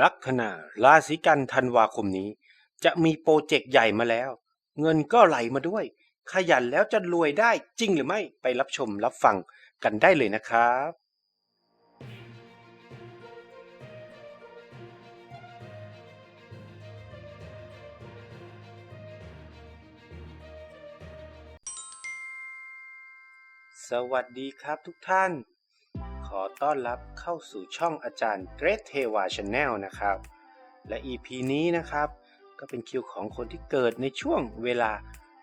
ลัคนาราศีกันธันวาคมนี้ จะมีโปรเจกต์ใหญ่มาแล้ว เงินก็ไหลมาด้วย ขยันแล้วจะรวยได้จริงหรือไม่ไปรับชมรับฟังกันได้เลยนะครับสวัสดีครับทุกท่าน ขอต้อนรับเข้าสู่ช่องอาจารย์เกรทเทวาชาแนลนะครับ และ EP นี้นะครับ ก็เป็นคิวของคนที่เกิดในช่วงเวลา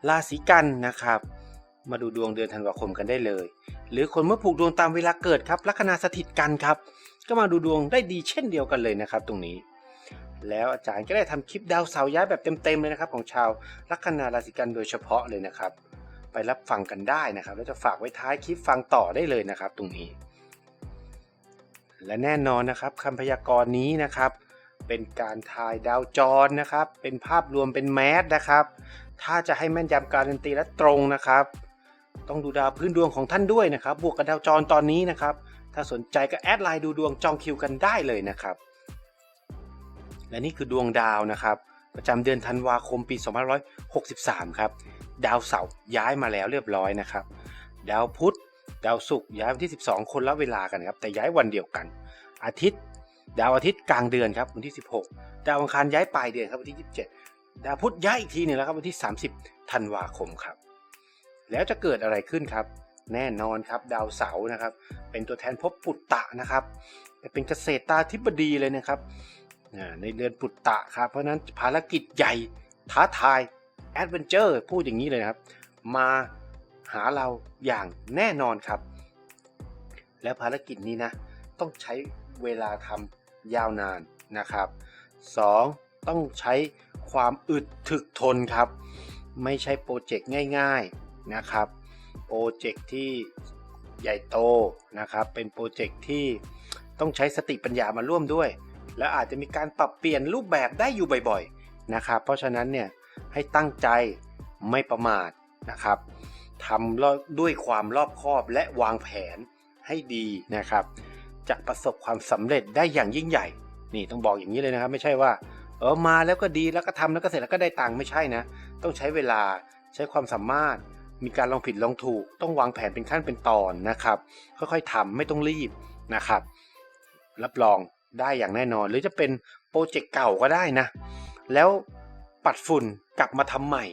ราศีกันนะครับ มาดูดวงเดือนธันวาคมกันได้เลย หรือคนเมื่อผูกดวงตามเวลาเกิดครับลัคนาสถิตกันครับ ก็มาดูดวงได้ดีเช่นเดียวกันเลยนะครับ ตรงนี้ แล้วอาจารย์ก็ได้ทำคลิปดาวเสาร์ย้ายแบบเต็มๆเลยนะครับ ของชาวลัคนาราศีกันโดยเฉพาะเลยนะครับ ไปรับฟังกันได้นะครับ แล้วจะฝากไว้ท้ายคลิปฟังต่อได้เลยนะครับ ตรงนี้ และแน่นอนนะครับคำพยากรณ์นี้นะครับ เป็นการทายดาวจรนะครับ เป็นภาพรวมเป็นแมสนะครับ ถ้าจะให้แม่นยำการันตีและตรงนะครับ ต้องดูดาวพื้นดวงของท่านด้วยนะครับ บวกกับดาวจรตอนนี้นะครับ ถ้าสนใจก็แอดไลน์ดูดวงจองคิวกันได้เลยนะครับ และนี่คือดวงดาวนะครับ ประจำเดือนธันวาคมปี2563 ครับ ดาวเสาร์ย้ายมาแล้วเรียบร้อยนะครับ ดาวพุธดาวศุกร์ย้ายวันที่ 12 คนละเวลากันครับ แต่ย้ายวันเดียวกัน อาทิตย์ ดาวอาทิตย์กลางเดือนครับวันที่ 16 ดาวอังคารย้ายปลายเดือนครับวันที่ 27 ดาวพุธย้ายอีกทีหนึงแล้วครับวันที่ 30 ธันวาคมครับ แล้วจะเกิดอะไรขึ้นครับ แน่นอนครับดาวเสาร์นะครับ เป็นตัวแทนภพปุตตะนะครับเป็นเกษตรตาธิบดีเลยนะครับในเดือนปุตตะครับ เพราะฉะนั้นภารกิจใหญ่ท้าทายแอดเวนเจอร์พูดอย่างนี้เลยนะครับ มาหาเราอย่างแน่นอนครับ และภารกิจนี้นะ ต้องใช้ เวลาทำยาวนานนะครับ 2. ต้องใช้ความอึดถึกทนครับ ไม่ใช่โปรเจกต์ง่ายๆนะครับ โปรเจกต์ที่ใหญ่โตนะครับ เป็นโปรเจกต์ที่ต้องใช้สติปัญญามาร่วมด้วย และอาจจะมีการปรับเปลี่ยนรูปแบบได้อยู่บ่อยๆนะครับ เพราะฉะนั้นเนี่ยให้ตั้งใจไม่ประมาทนะครับทำด้วยความรอบคอบและวางแผนให้ดีนะครับ จะประสบความสำเร็จได้อย่างยิ่งใหญ่ นี่ต้องบอกอย่างนี้เลยนะครับ ไม่ใช่ว่า เออมาแล้วก็ดีแล้วก็ทำแล้วก็เสร็จแล้วก็ได้ตังค์ไม่ใช่นะ ต้องใช้เวลาใช้ความสามารถ มีการลองผิดลองถูก ต้องวางแผนเป็นขั้นเป็นตอนนะครับ ค่อยๆทำไม่ต้องรีบนะครับ รับรองได้อย่างแน่นอน หรือจะเป็นโปรเจกต์เก่าก็ได้นะ แล้วปัดฝุ่นกลับมาทำใหม่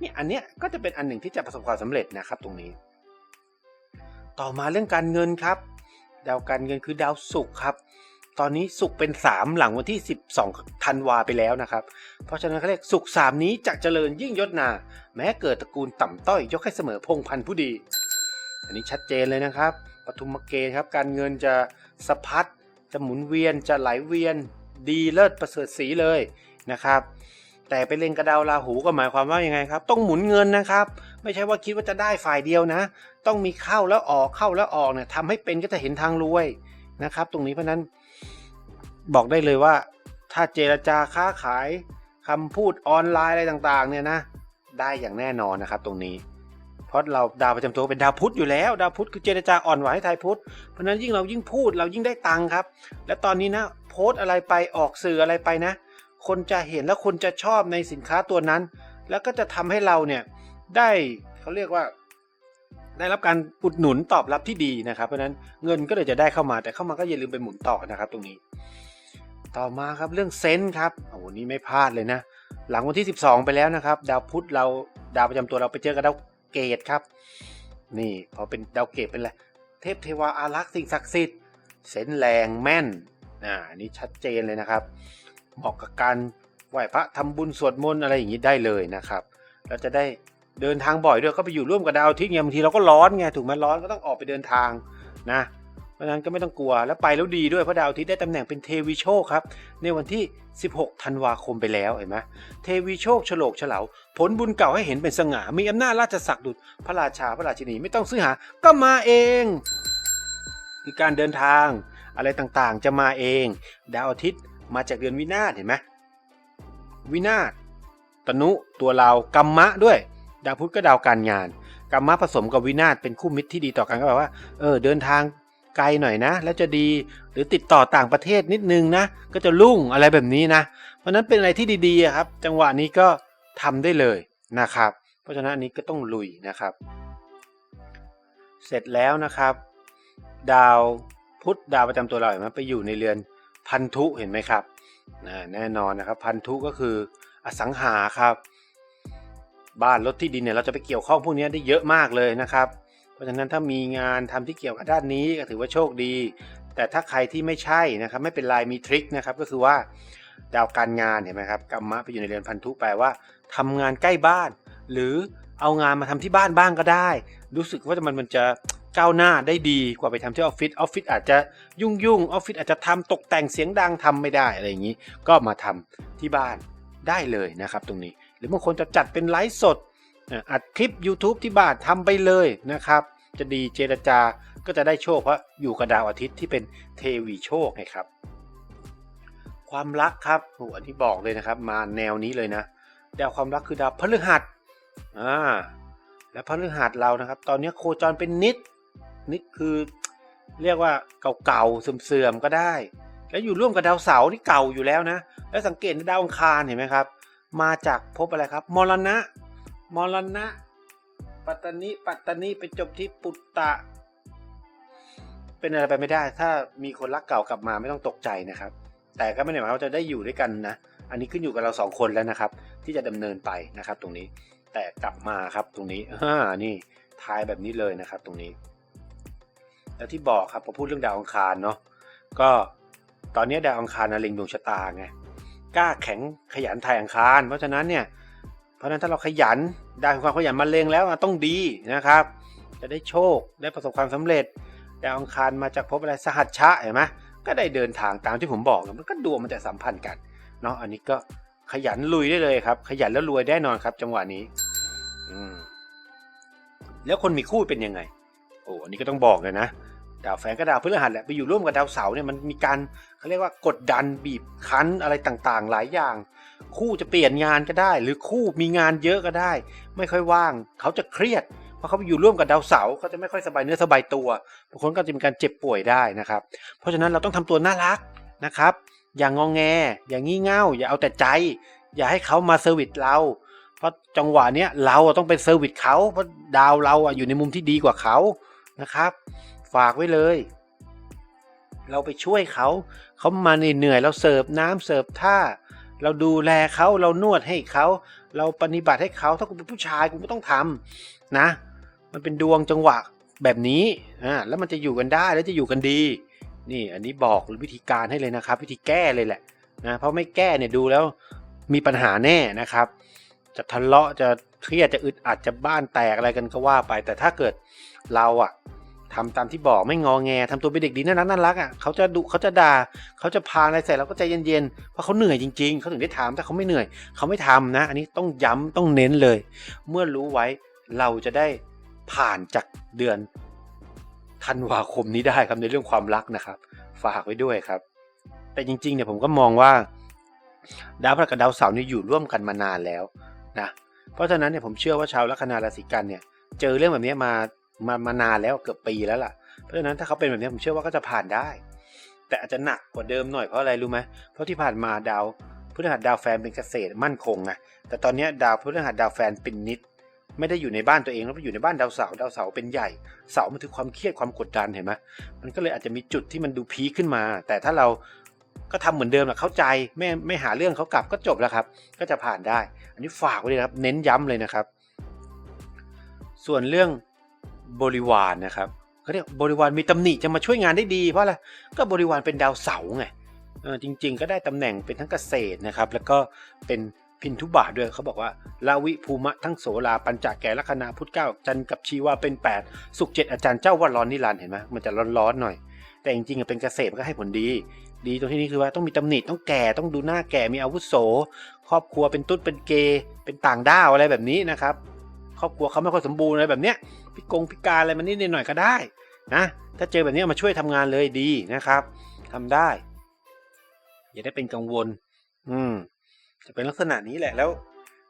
เนี่ยอันเนี้ยก็จะเป็นอันหนึ่งที่จะประสบความสำเร็จนะครับตรงนี้ ต่อมาเรื่องการเงินครับ ดาวการเงินคือดาวศุกร์ครับ ตอนนี้ศุกร์เป็น 3 หลังวันที่ 12ธันวาไปแล้วนะครับ เพราะฉะนั้นเขาเรียกศุกร์สามนี้จะเจริญยิ่งยศนา แม้เกิดตระกูลต่ำต้อย ยกให้เสมอพงพันธุ์ผู้ดี อันนี้ชัดเจนเลยนะครับปทุมเกณฑ์ครับการเงินจะสะพัดจะหมุนเวียนจะไหลเวียนดีเลิศประเสริฐสีเลยนะครับแต่ไปเล่นกระดาวราหูก็หมายความว่ายังไงครับ ต้องหมุนเงินนะครับ ไม่ใช่ว่าคิดว่าจะได้ฝ่ายเดียวนะ ต้องมีเข้าแล้วออกเข้าแล้วออกเนี่ยทำให้เป็นก็จะเห็นทางรวยนะครับ ตรงนี้เพราะนั้นบอกได้เลยว่า ถ้าเจรจาค้าขายคำพูดออนไลน์อะไรต่างๆ เนี่ยนะได้อย่างแน่นอนนะครับ ตรงนี้ เพราะเราดาวประจำตัวเป็นดาวพุธอยู่แล้ว ดาวพุธคือเจรจาอ่อนไหวให้ไทยพุธเพราะนั้นยิ่งเรายิ่งพูดเรายิ่งได้ตังค์ครับ และตอนนี้นะโพสอะไรไปออกสื่ออะไรไปนะ คนจะเห็นและคนจะชอบในสินค้าตัวนั้น แล้วก็จะทำให้เราเนี่ยได้เขาเรียกว่า ได้รับการอุดหนุนตอบรับที่ดีนะครับ เพราะนั้นเงินก็เลยจะได้เข้ามาแต่เข้ามาก็อย่าลืมไปหมุนต่อนะครับตรงนี้ ต่อมาครับเรื่องเซนส์ครับโอ้โหนี่ไม่พลาดเลยนะ หลังวันที่ 12 ไปแล้วนะครับ ดาวพุธเราดาวประจำตัวเราไปเจอกับดาวเกตครับ นี่พอเป็นดาวเกตเป็นอะไรเทพเทวาอารักษ์สิ่งศักดิ์สิทธิ์เซนแรงแม่นอ่านี่ชัดเจนเลยนะครับเหมาะกับการไหว้พระทำบุญสวดมนต์อะไรอย่างนี้ได้เลยนะครับ แล้วจะได้ เดินทางบ่อยด้วยก็ไปอยู่ร่วมกับดาวอาทิตย์ไงบางทีเราก็ร้อนไงถูกไหมร้อนก็ต้องออกไปเดินทางนะเพราะนั้นก็ไม่ต้องกลัวแล้วไปแล้วดีด้วยเพราะดาวอาทิตย์ได้ตำแหน่งเป็นเทวีโชคครับในวันที่ 16 ธันวาคมไปแล้วเห็นไหมเทวีโชคฉลกเฉลาผลบุญเก่าให้เห็นเป็นสง่ามีอำนาจราชศักดิ์ดุจพระราชาพระราชินีไม่ต้องซื้อหาก็มาเอง คือการเดินทางอะไรต่างๆ จะมาเอง ดาวอาทิตย์มาจากเดือนวินาศเห็นไหมวินาศตนุตัวเรากัมมะด้วย ดาวพุธก็ดาวการงานกัมมะผสมกับวินาศเป็นคู่มิตรที่ดีต่อกันก็แปลว่าเออเดินทางไกลหน่อยนะ แล้วจะดีหรือติดต่อต่างประเทศนิดนึงนะ ก็จะรุ่งอะไรแบบนี้นะ เพราะนั้นเป็นอะไรที่ดีๆครับ จังหวะนี้ก็ทำได้เลยนะครับ เพราะฉะนั้นอันนี้ก็ต้องลุยนะครับ เสร็จแล้วนะครับ ดาวพุธดาวประจำตัวเราเห็นไหมไปอยู่ในเรือนพันธุเห็นไหมครับแน่นอนนะครับ พันธุก็คืออสังหาครับ บ้านรถที่ดินเนี่ยเราจะไปเกี่ยวข้องพวกนี้ได้เยอะมากเลยนะครับ เพราะฉะนั้นถ้ามีงานทำที่เกี่ยวกับด้านนี้ก็ถือว่าโชคดี แต่ถ้าใครที่ไม่ใช่นะครับไม่เป็นไรมีทริคนะครับก็คือว่าดาวการงานเห็นไหมครับกรรมะไปอยู่ในเรือนพันธุแปลว่าทำงานใกล้บ้าน หรือเอางานมาทำที่บ้านบ้างก็ได้ รู้สึกว่ามันมันจะก้าวหน้าได้ดีกว่าไปทำที่ออฟฟิศออฟฟิศอาจจะยุ่งยุ่งๆออฟฟิศอาจจะทำตกแต่งเสียงดังทำไม่ได้อะไรอย่างนี้ ก็มาทำที่บ้านได้เลยนะครับตรงนี้ หรือบางคนจะจัดเป็นไลฟ์สดอัดคลิป YouTube ที่บ้านทำไปเลยนะครับ จะดีเจรจาก็จะได้โชคเพราะอยู่กับดาวอาทิตย์ที่เป็นเทวีโชคไงครับ ความรักครับโอ้อันที่บอกเลยนะครับ มาแนวนี้เลยนะดาวความรักคือดาวพฤหัสอ่าและพฤหัสเรานะครับ ตอนนี้โคจรเป็นนิดนิดคือเรียกว่าเก่าๆเสื่อมๆก็ได้ แล้วอยู่ร่วมกับดาวเสาร์ที่เก่าอยู่แล้วนะ แล้วสังเกตดาวอังคารเห็นไหมครับ มาจากภพอะไรครับ มรณะ มรณะ ปัตตานิปัตตานิไปจบที่ปุตตะ เป็นอะไรไปไม่ได้ ถ้ามีคนรักเก่ากลับมาไม่ต้องตกใจนะครับ แต่ก็ไม่ได้หมายว่าจะได้อยู่ด้วยกันนะ อันนี้ขึ้นอยู่กับเราสองคนแล้วนะครับ ที่จะดำเนินไปนะครับ ตรงนี้ แต่กลับมาครับตรงนี้อ่านี่ทายแบบนี้เลยนะครับ ตรงนี้ แล้วที่บอกครับพอพูดเรื่องดาวอังคารเนาะก็ตอนนี้ดาวอังคารนะเล็งดวงชะตาไง กล้าแข็งขยันทายอังคาร เพราะฉะนั้นเนี่ย เพราะฉะนั้นถ้าเราขยันไดาวแห่งความขยันมาเลงแล้วต้องดีนะครับ จะได้โชคได้ประสบความสำเร็จดาวอังคารมาจากภพอะไรสหัชชะเห็นไหมก็ได้เดินทางตามที่ผมบอกมันก็ดวงมันจะสัมพันธ์กันเนาะอันนี้ก็ขยันลุยได้เลยครับ ขยันแล้วรวยแน่นอนครับ จังหวะนี้ อืมแล้วคนมีคู่เป็นยังไง โอ้อันนี้ก็ต้องบอกเลยนะ ดาวแฟนก็ดาวพฤหัสแหละไปอยู่ร่วมกับดาวเสาร์เนี่ยมันมีการเขาเรียกว่ากดดันบีบคั้นอะไรต่างๆ หลายอย่าง คู่จะเปลี่ยนงานก็ได้ หรือคู่มีงานเยอะก็ได้ ไม่ค่อยว่าง เขาจะเครียดเพราะเขาไปอยู่ร่วมกับดาวเสาร์เขาจะไม่ค่อยสบายเนื้อสบายตัวบางคนก็จะมีการเจ็บป่วยได้นะครับ เพราะฉะนั้นเราต้องทำตัวน่ารักนะครับ อย่างงองแง อย่างงี่เง่า อย่าเอาแต่ใจ อย่าให้เขามาเซอร์วิสเรา เพราะจังหวะเนี้ยเราต้องเป็นเซอร์วิสเขาเพราะดาวเราอยู่ในมุมที่ดีกว่าเขานะครับ ฝากไว้เลย เราไปช่วยเขาเขามาเหนื่อยๆเราเสิร์ฟน้ำเสิร์ฟท่า เราดูแลเขาเรานวดให้เขาเราปฏิบัติให้เขาถ้าคุณเป็นผู้ชายคุณก็ต้องทำนะ มันเป็นดวงจังหวะแบบนี้อ่าแล้วมันจะอยู่กันได้แล้วจะอยู่กันดี นี่อันนี้บอกวิธีการให้เลยนะครับ วิธีแก้เลยแหละนะเพราะไม่แก้เนี่ยดูแล้วมีปัญหาแน่นะครับ จะทะเลาะจะเครียดจะอึดอัดจะบ้านแตกอะไรกันก็ว่าไป แต่ถ้าเกิดเราอะ ทำตามที่บอกไม่งอแงทำตัวเป็นเด็กดีน่ารักน่ารักอะเขาจะดุเขาจะด่าเขาจะพาอะไรใส่เราก็ใจเย็นๆเพราะเขาเหนื่อยจริงๆเขาถึงได้ทำถ้าเขาไม่เหนื่อยเขาไม่ทำนะ อันนี้ต้องย้ำต้องเน้นเลย เมื่อรู้ไว้เราจะได้ผ่านจากเดือนธันวาคมนี้ได้ครับในเรื่องความรักนะครับ ฝากไว้ด้วยครับ แต่จริงๆเนี่ยผมก็มองว่า ดาวพฤหัสกับดาวเสาร์เนี่ยอยู่ร่วมกันมานานแล้วนะเพราะฉะนั้นเนี่ยผมเชื่อว่าชาวลัคนาราศีกันเนี่ยเจอเรื่องแบบนี้มา มามานานแล้วเกือบปีแล้วล่ะ เพราะฉะนั้นถ้าเขาเป็นแบบนี้ผมเชื่อว่าก็จะผ่านได้ แต่อาจจะหนักกว่าเดิมหน่อยเพราะอะไรรู้ไหมเพราะที่ผ่านมาดาวพฤหัสดาวแฟนเป็นเกษตรมั่นคงไงแต่ตอนนี้ดาวพฤหัสดาวแฟนเป็นนิด ไม่ได้อยู่ในบ้านตัวเองแล้วไปอยู่ในบ้านดาวเสาดาวเสาเป็นใหญ่เสามันคือความเครียดความกดดันเห็นไหมมันก็เลยอาจจะมีจุดที่มันดูพีขึ้นมา แต่ถ้าเราก็ทำเหมือนเดิมแหละเข้าใจไม่ไม่หาเรื่องเขากลับก็จบแล้วครับ ก็จะผ่านได้ อันนี้ฝากไว้เลยครับ เน้นย้ำเลยนะครับ ส่วนเรื่อง บริวารนะครับเขาเรียกบริวารมีตำหนิจะมาช่วยงานได้ดีเพราะอะไรก็บริวารเป็นดาวเสาร์ไงจริงๆ ก็ได้ตำแหน่งเป็นทั้งเกษตรนะครับ แล้วก็เป็นพินทุบาทด้วยเขาบอกว่าลาวิภูมะทั้งโสลาปัญจแก่ลัคนาพุทธเก้าจันทร์กับชีวาเป็น 8 สุขเจ็ดอาจารย์เจ้าว่าร้อนนิรันเห็นไหมมันจะร้อนๆหน่อย แต่จริงๆเป็นเกษตรมันก็ให้ผลดี ดีตรงที่นี้คือว่าต้องมีตำหนิต้องแก่ต้องดูหน้าแก่มีอาวุโส ครอบครัวเป็นตุ๊ดเป็นเกย์เป็นต่างด้าวอะไรแบบนี้นะครับ ครอบครัวเขาไม่ค่อยสมบูรณ์อะไรแบบเนี้ย พิกงพิการอะไรมันนิดหน่อยก็ได้นะถ้าเจอแบบนี้มาช่วยทำงานเลยดีนะครับทำได้ อย่าได้เป็นกังวล อืมจะเป็นลักษณะนี้แหละแล้ว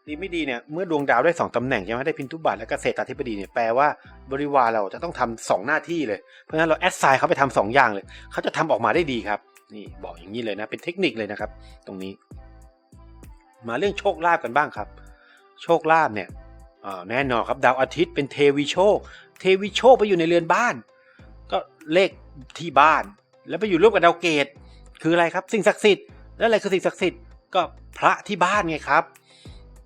ดีไม่ดีเนี่ยเมื่อดวงดาวได้สองตำแหน่งใช่ไหมได้พินทุบาทและเกษตราธิบดีเนี่ยแปลว่าบริวารเราจะต้องทำสองหน้าที่เลย เพราะฉะนั้นเราแอดไซน์เขาไปทำสองอย่างเลย เขาจะทำออกมาได้ดีครับ นี่บอกอย่างนี้เลยนะ เป็นเทคนิคเลยนะครับ ตรงนี้ มาเรื่องโชคลาภกันบ้างครับ โชคลาภเนี่ย แน่นอนครับดาวอาทิตย์เป็นเทวีโชค เทวีโชคไปอยู่ในเรือนบ้าน ก็เลขที่บ้าน แล้วไปอยู่ร่วมกับดาวเกต คืออะไรครับ สิ่งศักดิ์สิทธิ์แล้วอะไรคือสิ่งศักดิ์สิทธิ์ก็พระที่บ้านไงครับ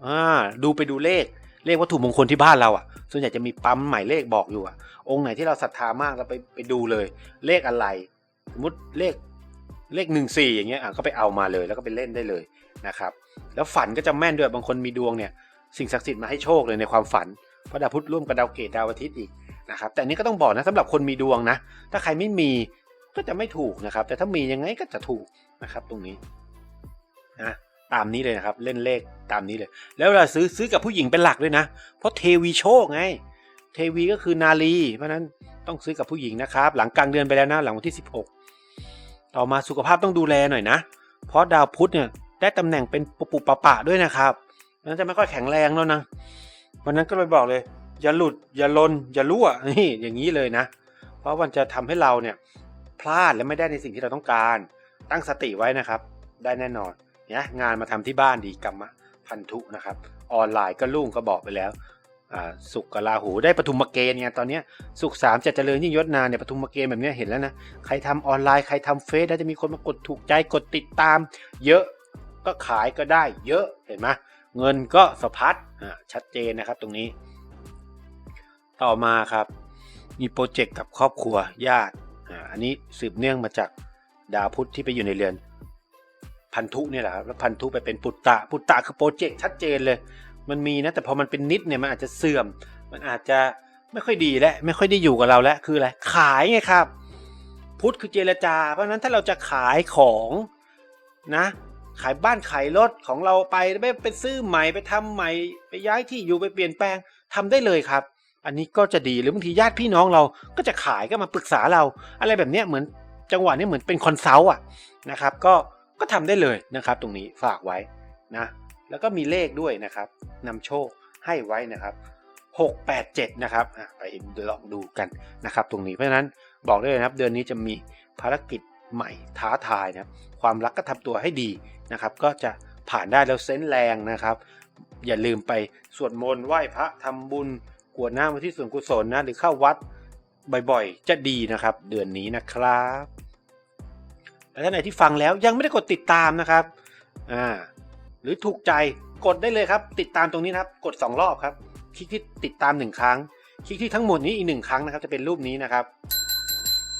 อ่าดูไปดูเลขเลขวัตถุมงคลที่บ้านเราอะ ส่วนใหญ่จะมีปั๊มหมายเลขบอกอยู่อะ องค์ไหนที่เราศรัทธามากเราไปไปดูเลย เลขอะไร สมมติเลขเลขหนึ่งสี่อย่างเงี้ยอะก็ไปเอามาเลยแล้วก็ไปเล่นได้เลยนะครับ แล้วฝันก็จะแม่นด้วยบางคนมีดวงเนี่ย สิ่งศักดิ์สิทธิ์มาให้โชคเลยในความฝันเพราะดาวพุธร่วมกับดาวเกตดาวอาทิตย์อีกนะครับแต่นนี้ก็ต้องบอกนะสำหรับคนมีดวงนะ ถ้าใครไม่มีก็จะไม่ถูกนะครับ แต่ถ้ามียังไงก็จะถูกนะครับตรงนี้นะตามนี้เลยนะครับเล่นเลขตามนี้เลย แล้วเวลาซื้อซื้อกับผู้หญิงเป็นหลักด้วยนะ เพราะเทวีโชคไง เทวีก็คือนาลีเพราะนั้นต้องซื้อกับผู้หญิงนะครับ หลังกลางเดือนไปแล้วนะหลังวันที่ 16 ต่อมาสุขภาพต้องดูแลหน่อยนะ เพราะดาวพุธเนี่ยได้ตำแหน่งเป็นปุปปะปะด้วยนะครับ นั้นจะไม่ค่อยแข็งแรงแล้วนะวันนั้นก็เลยบอกเลย อย่าหลุดอย่าลนอย่ารั่วนี่อย่างนี้เลยนะ เพราะมันจะทำให้เราเนี่ยพลาดและไม่ได้ในสิ่งที่เราต้องการ ตั้งสติไว้นะครับ ได้แน่นอนเนี่ยงานมาทำที่บ้านดีกรรมะพันธุนะครับ ออนไลน์ก็ลุ่งก็บอกไปแล้วอ่าสุกกับราหูได้ปฐุมเกณฑ์ไงตอนนี้สุกสามจะเจริญยิ่งยศนานเนี่ยปฐุมเกณฑ์แบบนี้เห็นแล้วนะใครทำออนไลน์ใครทำเฟซแล้วจะมีคนมากดถูกใจกดติดตาม เยอะก็ขายก็ได้เยอะเห็นไหม เงินก็สะพัดชัดเจนนะครับตรงนี้ ต่อมาครับ มีโปรเจกต์กับครอบครัวญาติอันนี้สืบเนื่องมาจากดาวพุธที่ไปอยู่ในเรือน พันธุเนี่ยแหละครับแล้วพันธุไปเป็นปุตตะปุตตะคือโปรเจกต์ชัดเจนเลย มันมีนะแต่พอมันเป็นนิดเนี่ยมันอาจจะเสื่อม มันอาจจะไม่ค่อยดีและไม่ค่อยได้อยู่กับเราแล้วคืออะไรขายไงครับ พุทธคือเจรจา เพราะฉะนั้นถ้าเราจะขายของนะ ขายบ้านขายรถของเราไปไปไปซื้อใหม่ไปทำใหม่ไปย้ายที่อยู่ไปเปลี่ยนแปลงทำได้เลยครับ อันนี้ก็จะดีหรือบางทีญาติพี่น้องเราก็จะขายก็มาปรึกษาเรา อะไรแบบนี้เหมือนจังหวะนี้เหมือนเป็นคอนซัลท์อะนะครับก็ก็ทำได้เลยนะครับ ตรงนี้ฝากไว้นะแล้วก็มีเลขด้วยนะครับนำโชคให้ไว้นะครับ 687 นะครับไปลองดูกันนะครับ ตรงนี้เพราะฉะนั้นบอกได้เลยนะครับ เดือนนี้จะมีภารกิจ ใหม่ท้าทายนะความรักก็ทำตัวให้ดีนะครับ ก็จะผ่านได้แล้วเซนแรงนะครับ อย่าลืมไปสวดมนต์ไหว้พระทำบุญกวดน้ำมาที่ส่วนกุศลนะหรือเข้าวัดบ่อยๆ จะดีนะครับ เดือนนี้นะครับและท่านไหนที่ฟังแล้วยังไม่ได้กดติดตามนะครับอ่าหรือถูกใจกดได้เลยครับ ติดตามตรงนี้นะครับ กด 2 รอบครับ คลิกที่ติดตาม 1 ครั้ง คลิกที่ทั้งหมดนี้อีกหนึ่งครั้งนะครับ จะเป็นรูปนี้นะครับ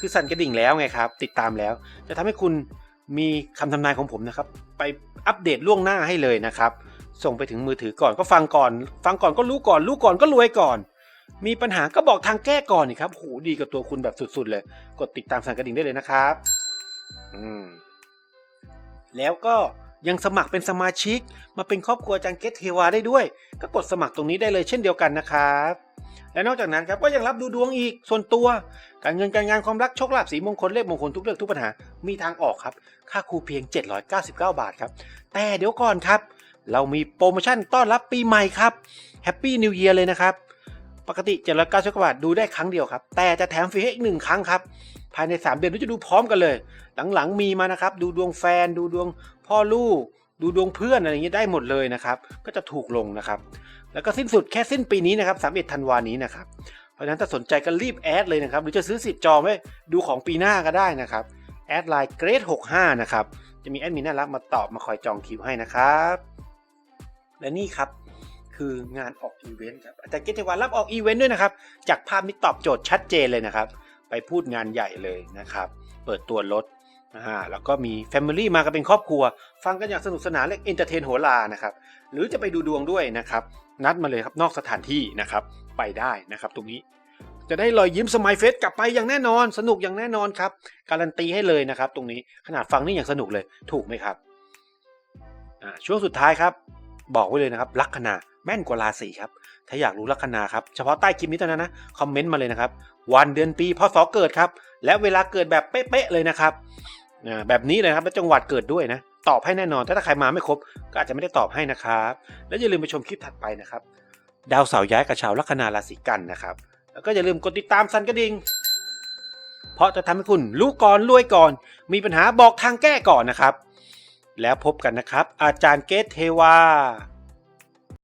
คือสั่นกระดิ่งแล้วไงครับ ติดตามแล้ว จะทำให้คุณมีคำทำนายของผมนะครับ ไปอัปเดตล่วงหน้าให้เลยนะครับ ส่งไปถึงมือถือก่อนก็ฟังก่อน ฟังก่อนก็รู้ก่อน รู้ก่อนก็รวยก่อน มีปัญหาก็บอกทางแก้ก่อนนี่ครับโหดีกับตัวคุณแบบสุดๆเลย กดติดตามสั่นกระดิ่งได้เลยนะครับ อืมแล้วก็ ยังสมัครเป็นสมาชิก มาเป็นครอบครัวจังเกตเทวาได้ด้วย ก็กดสมัครตรงนี้ได้เลยเช่นเดียวกันนะครับ และนอกจากนั้นครับก็ยังรับดูดวงอีกส่วนตัว การเงินการงานความรักโชคลาภสีมงคลเลขมงคลทุกเรื่องทุกปัญหา มีทางออกครับ ค่าครูเพียง 799 บาทครับ แต่เดี๋ยวก่อนครับ เรามีโปรโมชั่นต้อนรับปีใหม่ครับแฮปปี้นิวเ a ียร์เลยนะครับ ปกติ799บาทดูได้ครั้งเดียวครับ แต่จะแถมฟรีให้อีกหนึ่งครั้งครับ ภายใน 3 เดือนเราจะดูพร้อมกันเลย หลังๆมีมานะครับ ดูดวงแฟน ดูดวงพ่อลูก ดูดวงเพื่อนอะไรอย่างเงี้ยได้หมดเลยนะครับ ก็จะถูกลงนะครับ แล้วก็สิ้นสุดแค่สิ้นปีนี้นะครับ31ธันวานี้นะครับ เพราะฉะนั้นถ้าสนใจก็รีบแอดเลยนะครับ หรือจะซื้อสิทธิ์จองไว้ดูของปีหน้าก็ได้นะครับ แอดไลน์เกรด65นะครับ จะมีแอดมินน่ารักมาตอบมาคอยจองคิวให้นะครับ และนี่ครับ คืองานออกอีเวนต์ครับอาจารย์เกตเทวันรับออกอีเวนต์ด้วยนะครับ จากภาพนี้ตอบโจทย์ชัดเจนเลยนะครับ ไปพูดงานใหญ่เลยนะครับ เปิดตัวรถอ่าแล้วก็มีแฟมิลี่มากันเป็นครอบครัว ฟังกันอย่างสนุกสนานและเอนเตอร์เทนโหรานะครับ หรือจะไปดูดวงด้วยนะครับ นัดมาเลยครับนอกสถานที่นะครับ ไปได้นะครับตรงนี้ จะได้รอยยิ้มสมายเฟสกลับไปอย่างแน่นอน สนุกอย่างแน่นอนครับ การันตีให้เลยนะครับ ตรงนี้ขนาดฟังนี่อย่างสนุกเลยถูกไหมครับอ่าช่วงสุดท้ายครับ บอกไว้เลยนะครับลัคนา แม่นกว่าราศีครับ ถ้าอยากรู้ลัคนาครับ เฉพาะใต้คลิปนี้เท่านั้นนะ คอมเมนต์มาเลยนะครับ วันเดือนปีพศเกิดครับ และเวลาเกิดแบบเป๊ะๆเลยนะครับอ่าแบบนี้เลยครับ แล้วจังหวัดเกิดด้วยนะ ตอบให้แน่นอน ถ้าใครมาไม่ครบ ก็อาจจะไม่ได้ตอบให้นะครับ แล้วอย่าลืมไปชมคลิปถัดไปนะครับ ดาวเสาร์ย้ายกับชาวลัคนาราศีกันนะครับ แล้วก็อย่าลืมกดติดตามสันกระดิ่ง เพราะจะทำให้คุณรู้ก่อนรวยก่อน มีปัญหาบอกทางแก้ก่อนนะครับ แล้วพบกันนะครับ อาจารย์เกตเทวา